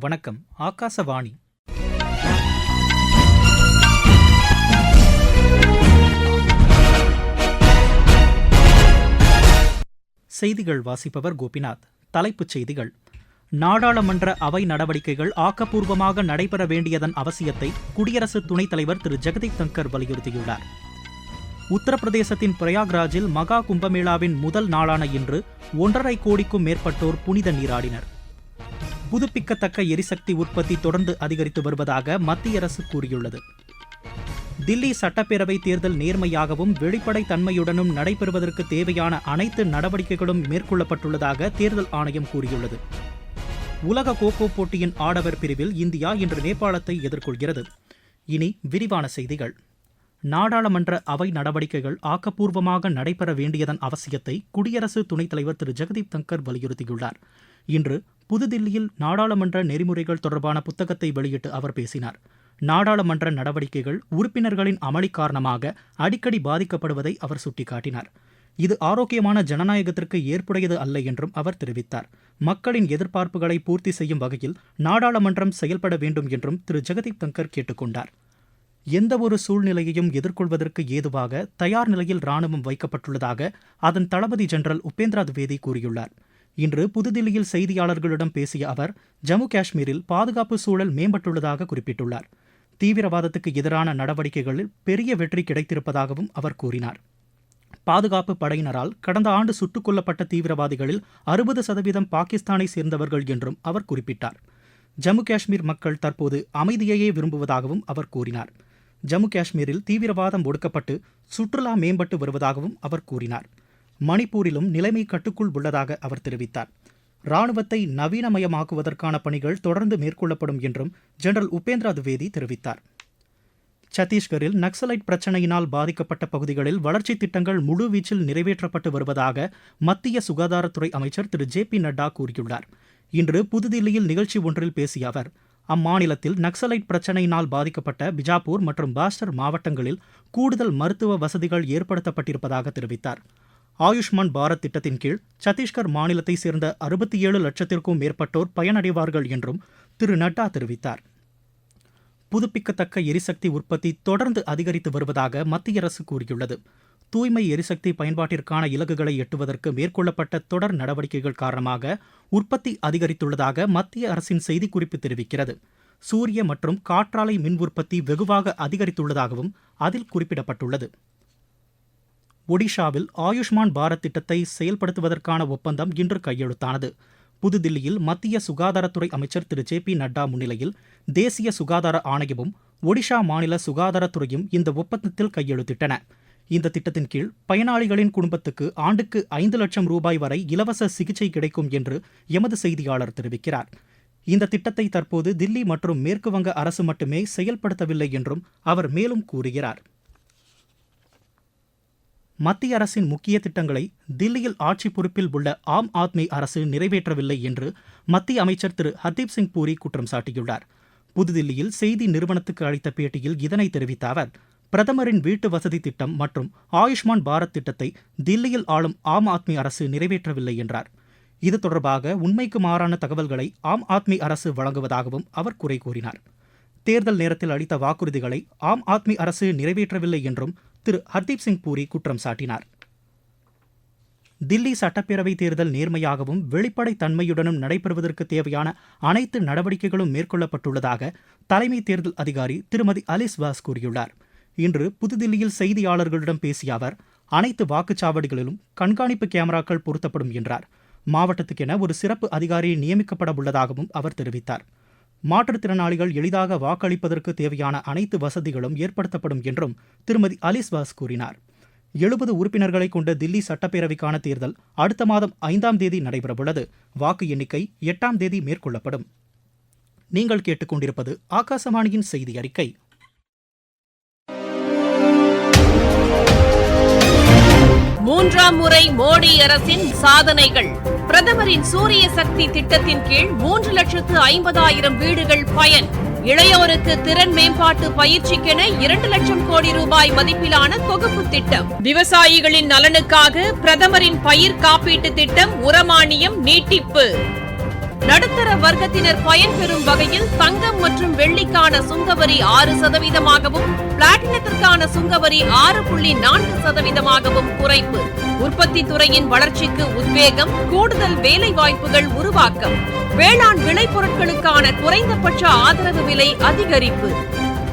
வணக்கம் ஆகாசவாணி. செய்திகள் வாசிப்பவர் கோபிநாத். தலைப்புச் செய்திகள். நாடாளுமன்ற அவை நடவடிக்கைகள் ஆக்கப்பூர்வமாக நடைபெற வேண்டியதன் அவசியத்தை குடியரசு துணைத் தலைவர் திரு. ஜெகதீப் தங்கர் வலியுறுத்தியுள்ளார். உத்தரப்பிரதேசத்தின் பிரயாக்ராஜில் மகா கும்பமேளாவின் முதல் நாளான இன்று ஒன்றரை கோடிக்கும் மேற்பட்டோர் புனித நீராடினர். புதுப்பிக்கத்தக்க எரிசக்தி உற்பத்தி தொடர்ந்து அதிகரித்து வருவதாக மத்திய அரசு கூறியுள்ளது. தில்லி சட்டப்பேரவை தேர்தல் நேர்மையாகவும் வெளிப்படை தன்மையுடனும் நடைபெறுவதற்கு தேவையான அனைத்து நடவடிக்கைகளும் மேற்கொள்ளப்பட்டுள்ளதாக தேர்தல் ஆணையம் கூறியுள்ளது. உலக கோகோ போட்டியின் ஆடவர் பிரிவில் இந்தியா இன்று நேபாளத்தை எதிர்கொள்கிறது. இனி விரிவான செய்திகள். நாடாளுமன்ற அவை நடவடிக்கைகள் ஆக்கப்பூர்வமாக நடைபெற வேண்டியதன் அவசியத்தை குடியரசு துணைத் தலைவர் திரு. ஜெகதீப் தங்கர் வலியுறுத்தியுள்ளார். இன்று புதுதில்லியில் நாடாளுமன்ற நெறிமுறைகள் தொடர்பான புத்தகத்தை வெளியிட்டு அவர் பேசினார். நாடாளுமன்ற நடவடிக்கைகள் உறுப்பினர்களின் அமளி காரணமாக அடிக்கடி பாதிக்கப்படுவதை அவர் சுட்டிக்காட்டினார். இது ஆரோக்கியமான ஜனநாயகத்திற்கு ஏற்புடையது அல்ல என்றும் அவர் தெரிவித்தார். மக்களின் எதிர்பார்ப்புகளை பூர்த்தி செய்யும் வகையில் நாடாளுமன்றம் செயல்பட வேண்டும் என்றும் திரு. ஜெகதீப் தங்கர் கேட்டுக்கொண்டார் எந்தவொரு சூழ்நிலையையும் எதிர்கொள்வதற்கு ஏதுவாக தயார் நிலையில் ராணுவம் வைக்கப்பட்டுள்ளதாக அதன் தளபதி ஜெனரல் உபேந்திரா திவேதி கூறியுள்ளார். இன்று புதுதில்லியில் செய்தியாளர்களிடம் பேசிய அவர் ஜம்மு காஷ்மீரில் பாதுகாப்பு சூழல் மேம்பட்டுள்ளதாக குறிப்பிட்டுள்ளார். தீவிரவாதத்துக்கு எதிரான நடவடிக்கைகளில் பெரிய வெற்றி கிடைத்திருப்பதாகவும் அவர் கூறினார். பாதுகாப்பு படையினரால் கடந்த ஆண்டு சுட்டுக் கொல்லப்பட்ட தீவிரவாதிகளில் அறுபது சதவீதம் பாகிஸ்தானை சேர்ந்தவர்கள் என்றும் அவர் குறிப்பிட்டார். ஜம்மு காஷ்மீர் மக்கள் தற்போது அமைதியையே விரும்புவதாகவும் அவர் கூறினார். ஜம்மு காஷ்மீரில் தீவிரவாதம் ஒடுக்கப்பட்டு சுற்றுலா மேம்பட்டு வருவதாகவும் அவர் கூறினார். மணிப்பூரிலும் நிலைமை கட்டுக்குள் உள்ளதாக அவர் தெரிவித்தார். ராணுவத்தை நவீனமயமாக்குவதற்கான பணிகள் தொடர்ந்து மேற்கொள்ளப்படும் என்றும் ஜெனரல் உபேந்திரா துவேதி தெரிவித்தார். சத்தீஸ்கரில் நக்சலைட் பிரச்சினையினால் பாதிக்கப்பட்ட பகுதிகளில் வளர்ச்சித் திட்டங்கள் முழுவீச்சில் நிறைவேற்றப்பட்டு வருவதாக மத்திய சுகாதாரத்துறை அமைச்சர் திரு. ஜே. பி. நட்டா கூறியுள்ளார். இன்று புதுதில்லியில் நிகழ்ச்சி ஒன்றில் பேசிய அவர் அம்மாநிலத்தில் நக்சலைட் பிரச்சினையினால் பாதிக்கப்பட்ட பிஜாப்பூர் மற்றும் பாஸ்டர் மாவட்டங்களில் கூடுதல் மருத்துவ வசதிகள் ஏற்படுத்தப்பட்டிருப்பதாக தெரிவித்தார். ஆயுஷ்மான் பாரத் திட்டத்தின் கீழ் சத்தீஸ்கர் மாநிலத்தை சேர்ந்த அறுபத்தி ஏழு லட்சத்திற்கும் மேற்பட்டோர் பயனடைவார்கள் என்றும் திரு நட்டா தெரிவித்தார். புதுப்பிக்கத்தக்க எரிசக்தி உற்பத்தி தொடர்ந்து அதிகரித்து வருவதாக மத்திய அரசு கூறியுள்ளது. தூய்மை எரிசக்தி பயன்பாட்டிற்கான இலக்குகளை எட்டுவதற்கு மேற்கொள்ளப்பட்ட தொடர் நடவடிக்கைகள் காரணமாக உற்பத்தி அதிகரித்துள்ளதாக மத்திய அரசின் செய்திக்குறிப்பு தெரிவிக்கிறது. சூரிய மற்றும் காற்றாலை மின் உற்பத்தி வெகுவாக அதிகரித்துள்ளதாகவும் அதில் குறிப்பிடப்பட்டுள்ளது. ஒடிஷாவில் ஆயுஷ்மான் பாரத் திட்டத்தை செயல்படுத்துவதற்கான ஒப்பந்தம் இன்று கையெழுத்தானது. புதுதில்லியில் மத்திய சுகாதாரத்துறை அமைச்சர் திரு. ஜே. பி. நட்டா முன்னிலையில் தேசிய சுகாதார ஆணையமும் ஒடிஷா மாநில சுகாதாரத்துறையும் இந்த ஒப்பந்தத்தில் கையெழுத்திட்டன. இந்த திட்டத்தின் கீழ் பயனாளிகளின் குடும்பத்துக்கு ஆண்டுக்கு ஐந்து லட்சம் ரூபாய் வரை இலவச சிகிச்சை கிடைக்கும் என்று எமது செய்தியாளர் தெரிவிக்கிறார். இந்த திட்டத்தை தற்போது தில்லி மற்றும் மேற்கு வங்க அரசு மட்டுமே செயல்படுத்தவில்லை என்றும் அவர் மேலும் கூறுகிறார். மத்திய அரசின் முக்கிய திட்டங்களை தில்லியில் ஆட்சி பொறுப்பில் உள்ள ஆம் ஆத்மி அரசு நிறைவேற்றவில்லை என்று மத்திய அமைச்சர் திரு ஹர்தீப் சிங் பூரி குற்றம் சாட்டியுள்ளார். புதுதில்லியில் செய்தி நிறுவனத்துக்கு அளித்த பேட்டியில் இதனை தெரிவித்த அவர் பிரதமரின் வீட்டு வசதி திட்டம் மற்றும் ஆயுஷ்மான் பாரத் திட்டத்தை தில்லியில் ஆளும் ஆம் ஆத்மி அரசு நிறைவேற்றவில்லை என்றார். இது தொடர்பாக உண்மைக்கு மாறான தகவல்களை ஆம் ஆத்மி அரசு வழங்குவதாகவும் அவர் குறை கூறினார். தேர்தல் நேரத்தில் அளித்த வாக்குறுதிகளை ஆம் ஆத்மி அரசு நிறைவேற்றவில்லை என்றும் திரு ஹர்தீப் சிங் பூரி குற்றம் சாட்டினார். தில்லி சட்டப்பேரவை தேர்தல் நேர்மையாகவும் வெளிப்படை தன்மையுடனும் நடைபெறுவதற்கு தேவையான அனைத்து நடவடிக்கைகளும் மேற்கொள்ளப்பட்டுள்ளதாக தலைமை தேர்தல் அதிகாரி திருமதி அலிஸ் வாஸ் கூறியுள்ளார். இன்று புதுதில்லியில் செய்தியாளர்களிடம் பேசிய அவர் அனைத்து வாக்குச்சாவடிகளிலும் கண்காணிப்பு கேமராக்கள் பொருத்தப்படும் என்றார். மாவட்டத்துக்கென ஒரு சிறப்பு அதிகாரி நியமிக்கப்பட உள்ளதாகவும் அவர் தெரிவித்தார். மாற்றுத்திறனாளிகள் எளிதாக வாக்களிப்பதற்கு தேவையான அனைத்து வசதிகளும் ஏற்படுத்தப்படும் என்றும் திருமதி அலிஸ்வாஸ் கூறினார். எழுபது உறுப்பினர்களை கொண்ட தில்லி சட்டப்பேரவைக்கான தேர்தல் அடுத்த மாதம் ஐந்தாம் தேதி நடைபெறவுள்ளது. வாக்கு எண்ணிக்கை எட்டாம் தேதி மேற்கொள்ளப்படும். நீங்கள் கேட்டுக்கொண்டிருப்பது ஆகாசவாணியின் செய்தி அறிக்கை. மூன்றாம் முறை மோடி அரசின் சாதனைகள். பிரதமரின் சூரிய சக்தி திட்டத்தின் கீழ் மூன்று லட்சத்து ஐம்பதாயிரம் வீடுகள் பயன். இளையோருக்கு திறன் மேம்பாட்டு பயிற்சிக்கென இரண்டு லட்சம் கோடி ரூபாய் மதிப்பிலான தொகுப்பு திட்டம். விவசாயிகளின் நலனுக்காக பிரதமரின் பயிர் காப்பீட்டு திட்டம் உரமானியம் நீட்டிப்பு. நடுத்தர வர்க்கத்தினர் பயன்பெறும் வகையில் தங்கம் மற்றும் வெள்ளிக்கான சுங்கவரி ஆறு சதவீதமாகவும் பிளாட்டினத்திற்கான சுங்கவரி ஆறு புள்ளி நான்கு சதவீதமாகவும் குறைப்பு. உற்பத்தி துறையின் வளர்ச்சிக்கு உத்வேகம் கூடுதல் வேலை வாய்ப்புகள் உருவாக்கம். வேளாண் விளைபொருட்களுக்கான குறைந்தபட்ச ஆதரவு விலை அதிகரிப்பு.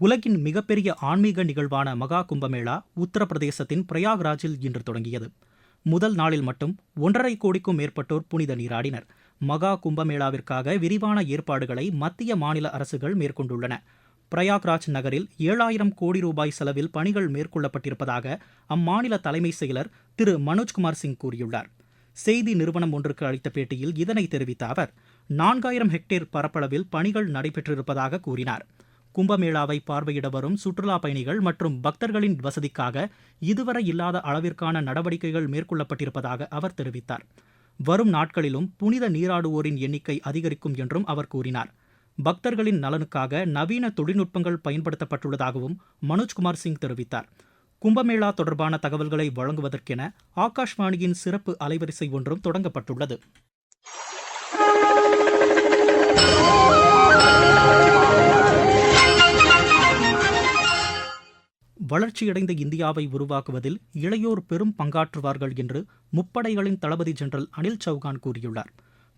உலகின் மிகப்பெரிய ஆன்மீக நிகழ்வான மகா கும்பமேளா உத்தரப்பிரதேசத்தின் பிரயாக்ராஜில் இன்று தொடங்கியது. முதல் நாளில் மட்டும் ஒன்றரை கோடிக்கும் மேற்பட்டோர் புனித நீராடினர். மகா கும்பமேளாவிற்காக விரிவான ஏற்பாடுகளை மத்திய மாநில அரசுகள் மேற்கொண்டுள்ளன. பிரயாக்ராஜ் நகரில் ஏழாயிரம் கோடி ரூபாய் செலவில் பணிகள் மேற்கொள்ளப்பட்டிருப்பதாக அம்மாநில தலைமை செயலர் திரு மனோஜ்குமார் சிங் கூறியுள்ளார். செய்தி நிறுவனம் ஒன்றுக்கு அளித்த பேட்டியில் இதனை தெரிவித்த அவர் நான்காயிரம் ஹெக்டேர் பரப்பளவில் பணிகள் நடைபெற்றிருப்பதாக கூறினார். கும்பமேளாவை பார்வையிட வரும் சுற்றுலா பயணிகள் மற்றும் பக்தர்களின் வசதிக்காக இதுவரை இல்லாத அளவிற்கான நடவடிக்கைகள் மேற்கொள்ளப்பட்டிருப்பதாக அவர் தெரிவித்தார். வரும் நாட்களிலும் புனித நீராடுவோரின் எண்ணிக்கை அதிகரிக்கும் என்றும் அவர் கூறினார். பக்தர்களின் நலனுக்காக நவீன தொழில்நுட்பங்கள் பயன்படுத்தப்பட்டுள்ளதாகவும் மனோஜ்குமார் சிங் தெரிவித்தார். கும்பமேளா தொடர்பான தகவல்களை வழங்குவதற்கென ஆகாஷ்வாணியின் சிறப்பு அலைவரிசை ஒன்றும் தொடங்கப்பட்டுள்ளது. வளர்ச்சியடைந்த இந்தியாவை உருவாக்குவதில் இளையோர் பெரும் பங்காற்றுவார்கள் என்று முப்படைகளின் தளபதி ஜெனரல் அனில் சௌகான் கூறியுள்ளார்.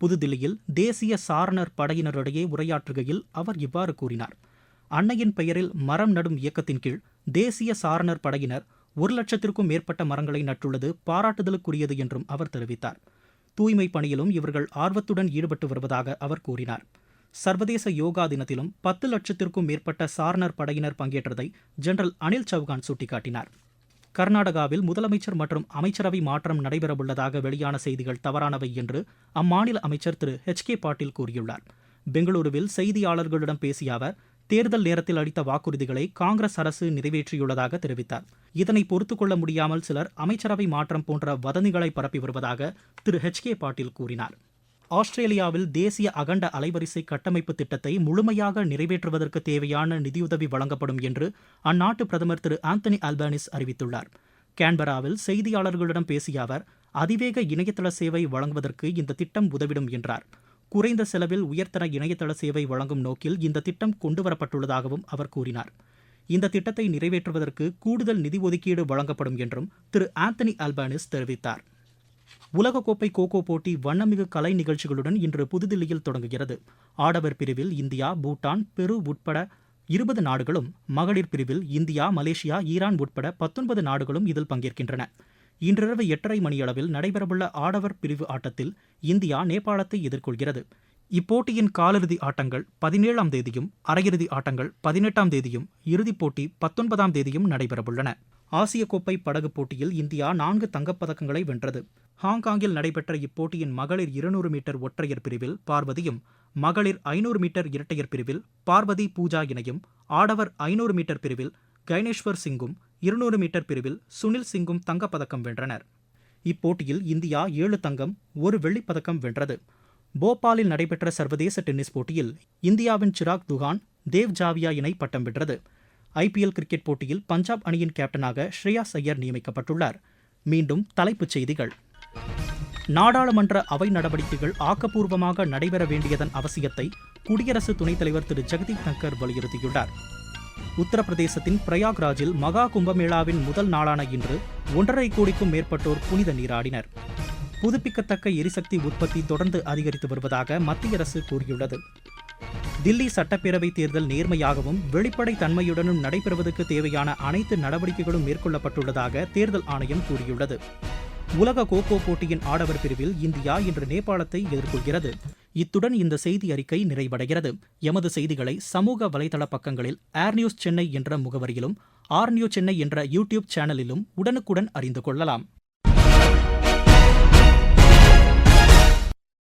புதுதில்லியில் தேசிய சாரணர் படையினரிடையே உரையாற்றுகையில் அவர் இவ்வாறு கூறினார். அன்னையின் பெயரில் மரம் நடும் இயக்கத்தின் கீழ் தேசிய சாரணர் படையினர் ஒரு லட்சத்திற்கும் மேற்பட்ட மரங்களை நட்டுள்ளது பாராட்டுதலுக்குரியது என்றும் அவர் தெரிவித்தார். தூய்மை பணியிலும் இவர்கள் ஆர்வத்துடன் ஈடுபட்டு வருவதாக அவர் கூறினார். சர்வதேச யோகா தினத்திலும் பத்து லட்சத்திற்கும் மேற்பட்ட சாரணர் படையினர் பங்கேற்றதை ஜெனரல் அனில் சவுகான் சுட்டிக்காட்டினார். கர்நாடகாவில் முதலமைச்சர் மற்றும் அமைச்சரவை மாற்றம் நடைபெறவுள்ளதாக வெளியான செய்திகள் தவறானவை என்று அம்மாநில அமைச்சர் திரு. H K. பாட்டீல் கூறியுள்ளார். பெங்களூருவில் செய்தியாளர்களிடம் பேசிய அவர் தேர்தல் நேரத்தில் அளித்த வாக்குறுதிகளை காங்கிரஸ் அரசு நிறைவேற்றியுள்ளதாக தெரிவித்தார். இதனை பொறுத்துக்கொள்ள முடியாமல் சிலர் அமைச்சரவை மாற்றம் போன்ற வதந்திகளை பரப்பி வருவதாக திரு. H K. பாட்டீல் கூறினார். ஆஸ்திரேலியாவில் தேசிய அகண்ட அலைவரிசை கட்டமைப்பு திட்டத்தை முழுமையாக நிறைவேற்றுவதற்கு தேவையான நிதியுதவி வழங்கப்படும் என்று அந்நாட்டு பிரதமர் திரு ஆந்தனி அல்பானிஸ் அறிவித்துள்ளார். கேன்பராவில் செய்தியாளர்களிடம் பேசிய அவர் அதிவேக இணையதள சேவை வழங்குவதற்கு இந்த திட்டம் உதவிடும் என்றார். குறைந்த செலவில் உயர்தர இணையதள சேவை வழங்கும் நோக்கில் இந்த திட்டம் கொண்டுவரப்பட்டுள்ளதாகவும் அவர் கூறினார். இந்த திட்டத்தை நிறைவேற்றுவதற்கு கூடுதல் நிதி ஒதுக்கீடு வழங்கப்படும் என்றும் திரு ஆந்தனி அல்பானிஸ் தெரிவித்தார். உலகக்கோப்பை கோகோ போட்டி வண்ணமிகு கலை நிகழ்ச்சிகளுடன் இன்று புதுதில்லியில் தொடங்குகிறது. ஆடவர் பிரிவில் இந்தியா பூட்டான் பெரு உட்பட இருபது நாடுகளும் மகளிர் பிரிவில் இந்தியா மலேசியா ஈரான் உட்பட பத்தொன்பது நாடுகளும் இதில் பங்கேற்கின்றன. இன்றிரவு எட்டரை மணியளவில் நடைபெறவுள்ள ஆடவர் பிரிவு ஆட்டத்தில் இந்தியா நேபாளத்தை எதிர்கொள்கிறது. இப்போட்டியின் காலிறுதி ஆட்டங்கள் பதினேழாம் தேதியும் அரையிறுதி ஆட்டங்கள் பதினெட்டாம் தேதியும் இறுதிப் போட்டி பத்தொன்பதாம் தேதியும் நடைபெறவுள்ளன. ஆசிய கோப்பை படகு போட்டியில் இந்தியா நான்கு தங்கப்பதக்கங்களை வென்றது. ஹாங்காங்கில் நடைபெற்ற இப்போட்டியின் மகளிர் இருநூறு மீட்டர் ஒற்றையர் பிரிவில் பார்வதியும் மகளிர் ஐநூறு மீட்டர் இரட்டையர் பிரிவில் பார்வதி பூஜா இணையும் ஆடவர் ஐநூறு மீட்டர் பிரிவில் கைனேஸ்வர் சிங்கும் இருநூறு மீட்டர் பிரிவில் சுனில் சிங்கும் தங்கப்பதக்கம் வென்றனர். இப்போட்டியில் இந்தியா ஏழு தங்கம் ஒரு வெள்ளிப்பதக்கம் வென்றது. போபாலில் நடைபெற்ற சர்வதேச டென்னிஸ் போட்டியில் இந்தியாவின் சிராக் துகான் தேவ் ஜாவியா இணை பட்டம் வென்றது. ஐபிஎல் கிரிக்கெட் போட்டியில் பஞ்சாப் அணியின் கேப்டனாக ஸ்ரேயாஸ் ஐயர் நியமிக்கப்பட்டுள்ளார். மீண்டும் தலைப்புச் செய்திகள். நாடாளுமன்ற அவை நடவடிக்கைகள் ஆக்கப்பூர்வமாக நடைபெற வேண்டியதன் அவசியத்தை குடியரசு துணைத் தலைவர் திரு. ஜெகதீப் தங்கர் வலியுறுத்தியுள்ளார். உத்தரப்பிரதேசத்தின் பிரயாக்ராஜில் மகா கும்பமேளாவின் முதல் நாளான இன்று ஒன்றரை கோடிக்கும் மேற்பட்டோர் புனித நீராடினர். புதுப்பிக்கத்தக்க எரிசக்தி உற்பத்தி தொடர்ந்து அதிகரித்து வருவதாக மத்திய அரசு கூறியுள்ளது. தில்லி சட்டப்பேரவை தேர்தல் நேர்மையாகவும் வெளிப்படை தன்மையுடனும் நடைபெறுவதற்கு தேவையான அனைத்து நடவடிக்கைகளும் மேற்கொள்ளப்பட்டுள்ளதாக தேர்தல் ஆணையம் கூறியுள்ளது. உலக கோகோ போட்டியின் ஆடவர் பிரிவில் இந்தியா இன்று நேபாளத்தை எதிர்கொள்கிறது. இத்துடன் இந்த செய்தி அறிக்கை நிறைவடைகிறது. எமது செய்திகளை சமூக வலைதள பக்கங்களில் ஏர் நியூஸ் சென்னை என்ற முகவரியிலும் ஆர் நியூஸ் சென்னை என்ற யூடியூப் சேனலிலும் உடனுக்குடன் அறிந்து கொள்ளலாம்.